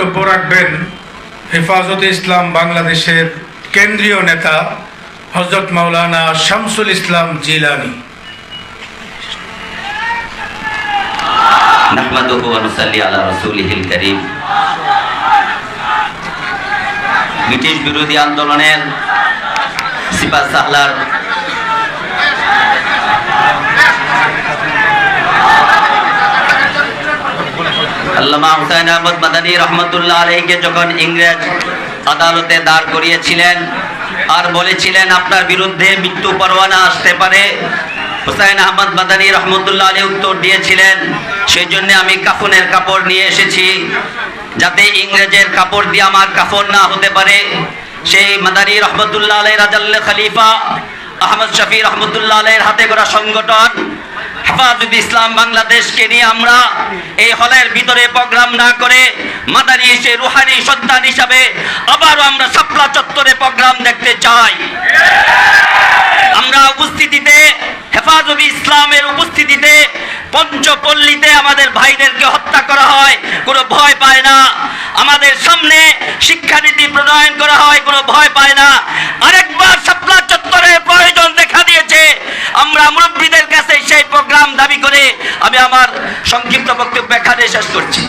বক্তব্য রাখবেন হেফাজতে ইসলাম বাংলাদেশের কেন্দ্রীয় নেতা হজরত মাওলানা শামসুল ইসলাম জিলানি। ব্রিটিশ বিরোধী আন্দোলনের সিপা সাহলার আল্লামা হুসাইন আহমদ মাদানী রহমতুল্লাহ আলাইকে যখন ইংরেজ আদালতে দাঁড় করিয়েছিলেন আর বলেছিলেন, আপনার বিরুদ্ধে মৃত্যু পরোয়ানা আসতে পারে। হুসাইন আহমদ মাদানী রহমতুল্লাহ আলী উত্তর দিয়েছিলেন, সেই জন্য আমি কাফনের কাপড় নিয়ে এসেছি, যাতে ইংরেজের কাপড় দিয়ে আমার কাফন না হতে পারে। সেই মাদানী রহমতুল্লাহ আলাই রাজাল্লাহ খলিফা আহমদ শফি রহমতুল্লাহ আলাইয়ের হাতে করা সংগঠন হেফাজত ইসলাম বাংলাদেশকে নিয়ে আমরা এই হলের ভিতরে প্রোগ্রাম না করে মাদারি সে রুহানি সন্তান হিসাবে আবারও আমরা সাপলা চত্বরে প্রোগ্রাম দেখতে চাই। আমরা উপস্থিতিতে হেফাজত ইসলামের উপস্থিতিতে পঞ্চপল্লীতে আমাদের ভাইদেরকে হত্যা করা হয়, কোনো ভয় পায় না। আমাদের সামনে শিক্ষানীতি প্রণয়ন করা হয়, কোনো ভয় পায় না। আরেকবার সাপলা চত্বরের প্রয়োজন দেখা দিয়েছে। আমরা মুরব্বীদের কাছে সেই প্রোগ্রাম দাবি করে আমি আমার সংক্ষিপ্ত বক্তব্য এখানে শেষ করছি।